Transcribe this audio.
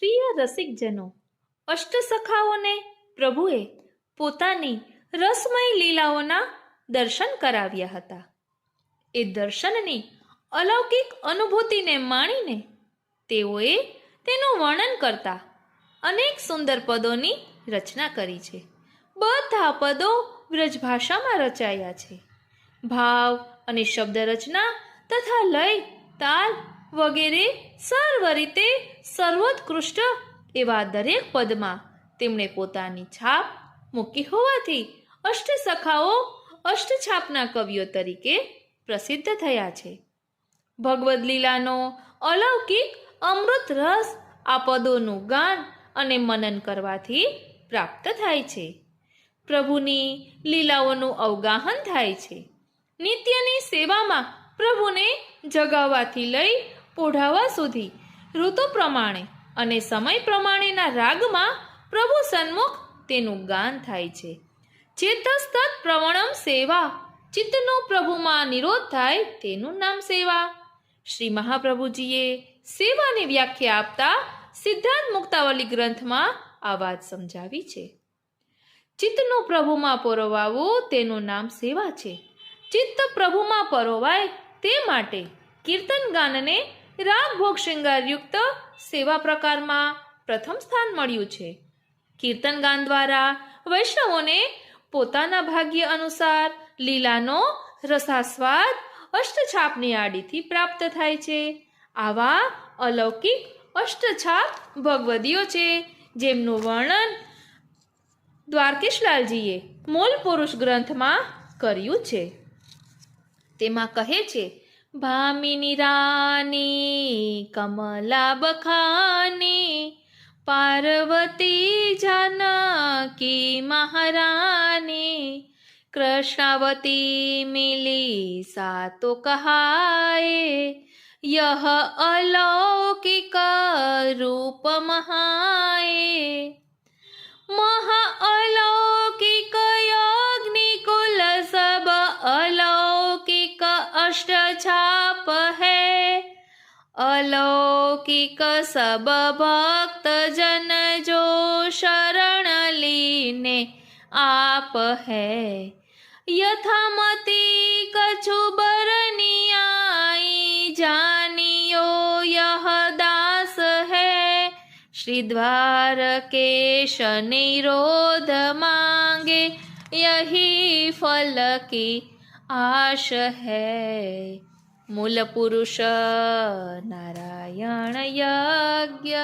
પ્રિય રસિકજનો, અષ્ટસખાઓને પ્રભુએ પોતાની રસમય લીલાઓના દર્શન કરાવ્યા હતા. એ દર્શનની અલૌકિક અનુભૂતિને માણીને તેઓએ તેનું વર્ણન કરતા અનેક સુંદર પદોની રચના કરી છે. બધા પદો વ્રજભાષામાં રચાયા છે. ભાવ અને શબ્દ રચના તથા લય, તાલ વગેરે સર્વ રીતે સર્વોત્કૃષ્ટ એવા દરેક પદમાં તેમણે પોતાની છાપ મૂકી હોવાથી અષ્ટસખાઓ અષ્ટછાપના કવિઓ તરીકે પ્રસિદ્ધ થયા છે. ભગવદ્ લીલાનો અલૌકિક અમૃત રસ આ પદોનું ગાન અને મનન કરવાથી પ્રાપ્ત થાય છે. પ્રભુની લીલાઓનું અવગાહન થાય છે. નિત્યની સેવામાં પ્રભુને જગાવવાથી લઈ પોઢાવા સુધી. ઋતુ પ્રમાણે અને સમય પ્રમાણેના રાગમાં પ્રભુ સન્મુખ તેનું ગાન થાય છે. ચેતસ્તત પ્રવણમ સેવા. ચિત્તનો પ્રભુમાં નિરોધ થાય તેનું નામ સેવા. શ્રી મહાપ્રભુજીએ સેવાની વ્યાખ્યા આપતા સિદ્ધાંત મુક્તાવલી ગ્રંથમાં આ વાત સમજાવી છે. ચિત્તનું પ્રભુમાં પરોવાવું તેનું નામ સેવા છે. ચિત્ત પ્રભુમાં પરોવાય તે માટે કીર્તન ગાનને રાગ ભોગ શૃંગારયુક્ત સેવા પ્રકારમાં પ્રથમ સ્થાન મળ્યું છે. કીર્તન ગાન દ્વારા વૈષ્ણવોને પોતાના ભાગ્ય અનુસાર લીલાનો રસાસ્વાદ અષ્ટછાપની આડીથી પ્રાપ્ત થાય છે. આવા અલૌકિક અષ્ટછાપ ભગવદીઓ છે, જેમનું વર્ણન દ્વારકેશલાલજીએ મૂળ પુરુષ ગ્રંથમાં કર્યું છે. તેમાં કહે છે ભામિની રાની કમલા બખાની પાર્વતી જાનકી મહારાની, કૃષ્ણાવતી મિલી સાતો કહાય યહ અલૌકિક રૂપ મહાય મહા અલૌકિક અલૌકિક સબ ભક્તજન જો શરણ લીને આપ હૈ. યથામતિ કछु બરનિયાઈ જાનિયો યહ દાસ હૈ. શ્રી દ્વારકેશ નિરોધ માંગે યહી ફલકી આશ હૈ. મૂલ પુરુષ નારાયણ યજ્ઞ